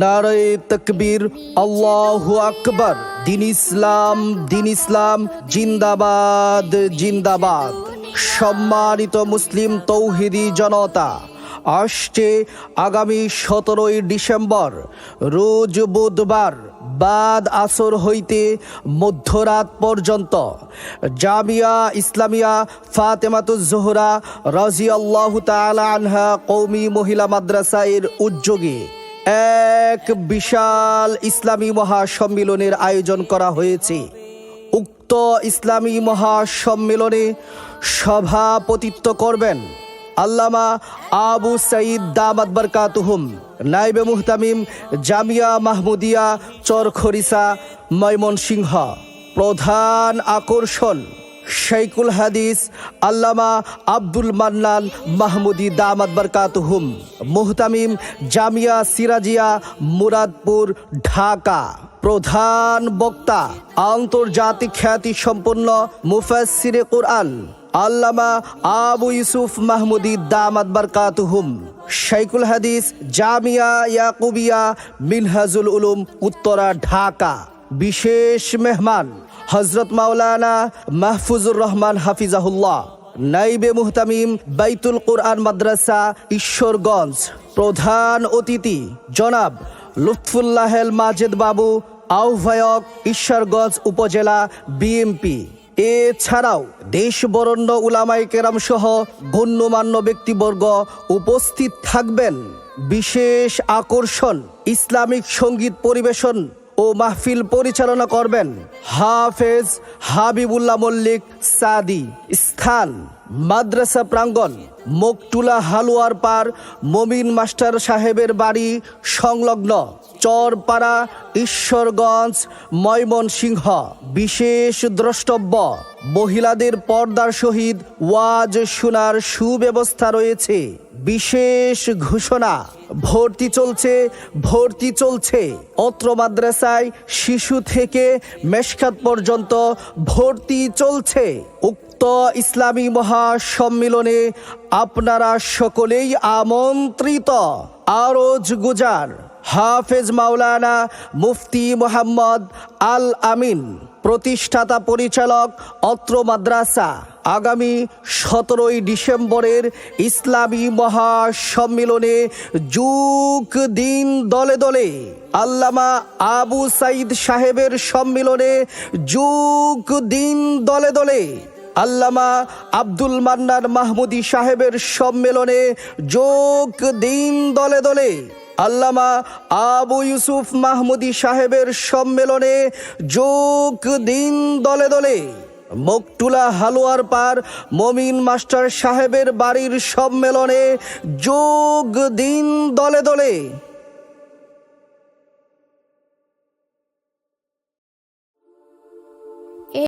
নারে তকবীর, আল্লাহু আকবার। দিন ইসলাম দিন ইসলাম, জিন্দাবাদ জিন্দাবাদ। সম্মানিত মুসলিম তৌহিদি জনতা, আসছে আগামী সতেরোই ডিসেম্বর, রোজ বুধবার, বাদ আসর হইতে মধ্যরাত পর্যন্ত। জামিয়া ইসলামিয়া ফাতেমাতুজ জোহরা রাজি আল্লাহ আনহা কৌমি মহিলা মাদ্রাসা এর উদ্যোগে এক বিশাল ইসলামী মহাসম্মেলনের আয়োজন করা হয়েছে। উক্ত ইসলামী মহাসম্মেলনে সভাপতিত্ব করবেন আল্লামা আবু সাইদ দামাত বরকাতুহুম নাইবে মুহতামিম জামিয়া মাহমুদিয়া, চরখরিসা, ময়মনসিংহ প্রধান আকর্ষণ। শাইকুল হাদিস, আল্লামা আব্দুল মান্নান মাহমুদি দামাত বরকাতুহুম, মুহতামিম জামিয়া সিরাজিয়া, মুরাদপুর, ঢাকা। প্রধান বক্তা, আন্তর্জাতিক খ্যাতি সম্পন্ন মুফাসসিরে কোরআন, আল্লামা আবু ইউসুফ মাহমুদি দামাত বরকাতুহুম। শাইকুল হাদিস, জামিয়া ইয়াকুবিয়া মিনহাজুল উলুম, উত্তরা, ঢাকা। বিশেষ মেহমান। হজরত মাওলানা মাহফুজুর রহমান হাফিজাহুল্লাহ, নাইবে মুহতামিম বাইতুল কোরআন মাদ্রাসা ঈশ্বরগঞ্জ, প্রধান অতিথি জনাব লুৎফুল্লাহেল মাজেদ বাবু, আহ্বায়ক ঈশ্বরগঞ্জ উপজেলা বিএমপি। এছাড়াও দেশ বরণ্য উলামাই কেরাম সহ গণ্যমান্য ব্যক্তিবর্গ উপস্থিত থাকবেন। বিশেষ আকর্ষণ, ইসলামিক সংগীত পরিবেশন ও মাহফিল পরিচালনা করবেন হাফেজ হাবিবুল্লাহ মল্লিক সাদি। স্থান মাদ্রাসা প্রাঙ্গণ মকটুলা হালুয়ার পার মমিন মাস্টার সাহেবের বাড়ি সংলগ্ন চরপাড়া ঈশ্বরগঞ্জ ময়মনসিংহ। বিশেষ দ্রষ্টব্য, মহিলাদের পর্দার সহিত ওয়াজ শোনার সুব্যবস্থা রয়েছে। বিশেষ ঘোষণা। ভর্তি চলছে ভর্তি চলছে। অত্র মাদ্রাসায় শিশু থেকে মেশকাত পর্যন্ত ভর্তি চলছে। উক্ত ইসলামী মহাসম্মেলনে আপনারা সকলেই আমন্ত্রিত। আরজ গুজার, হাফেজ মাওলানা মুফতি মোহাম্মদ আল আমিন, প্রতিষ্ঠাতা পরিচালক অত্র মাদ্রাসা। আগামী সতেরোই ডিসেম্বরের ইসলামী মহাসম্মেলনে যুগ দিন দলে দলে আল্লামা আবু সাইদ সাহেবের সম্মেলনে যুগ দিন দলে দলে আল্লামা আব্দুল মান্নার মাহমুদি সাহেবের সম্মেলনে যোগ দিন দলে দলে আল্লামা আবু ইউসুফ মাহমুদি সাহেবের সম্মেলনে যোগ দিন দলে দলে মকটুলা হালুয়ার পার মমিন মাস্টার সাহেবের বাড়ির সম্মেলনে যোগ দিন দলে দলে।